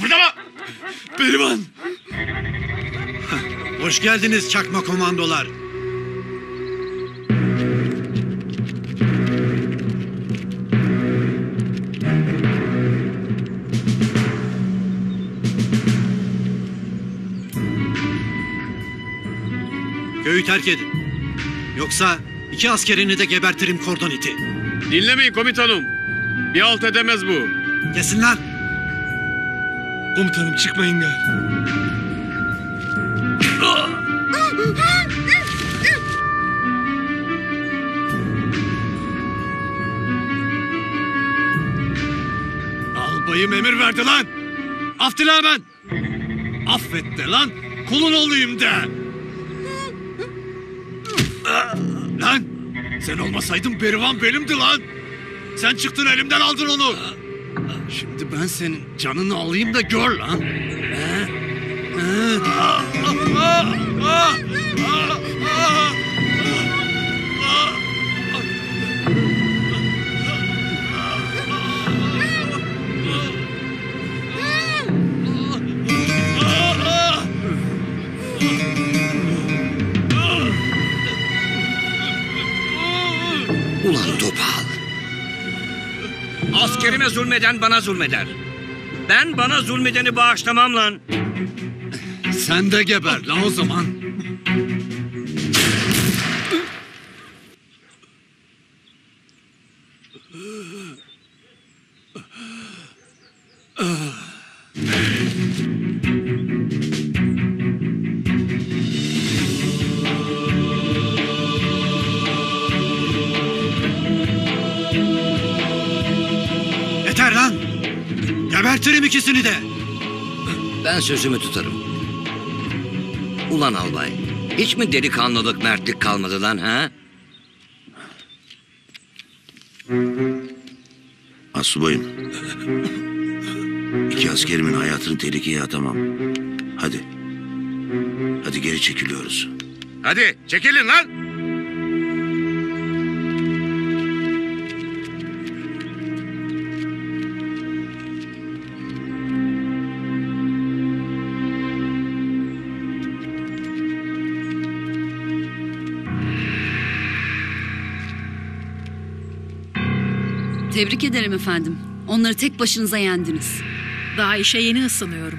Fırlama! Berivan! Hoş geldiniz çakma komandolar. Köyü terk edin. Yoksa iki askerini de gebertirim kordon iti. Dinlemeyin komutanım. Bir alt edemez bu. Kesin lan. Komutanım çıkmayın gari. Albayım emir verdi lan. Af dile hemen. Affet de lan. Kulun olayım de. Lan sen olmasaydın Berivan benimdi lan. Sen çıktın elimden aldın onu. Şimdi ben senin canını alayım da gör lan. Ulan topal. Askerime zulmeden bana zulmeder. Ben bana zulmedeni bağışlamam lan. Sen de geber lan o zaman. Yeter lan. Gebertirim ikisini de. Ben sözümü tutarım. Ulan albay. Hiç mi delikanlılık mertlik kalmadı lan ha? Asubayım. İki askerimin hayatını tehlikeye atamam. Hadi. Hadi geri çekiliyoruz. Hadi çekilin lan. Tebrik ederim efendim. Onları tek başınıza yendiniz. Daha işe yeni ısınıyorum.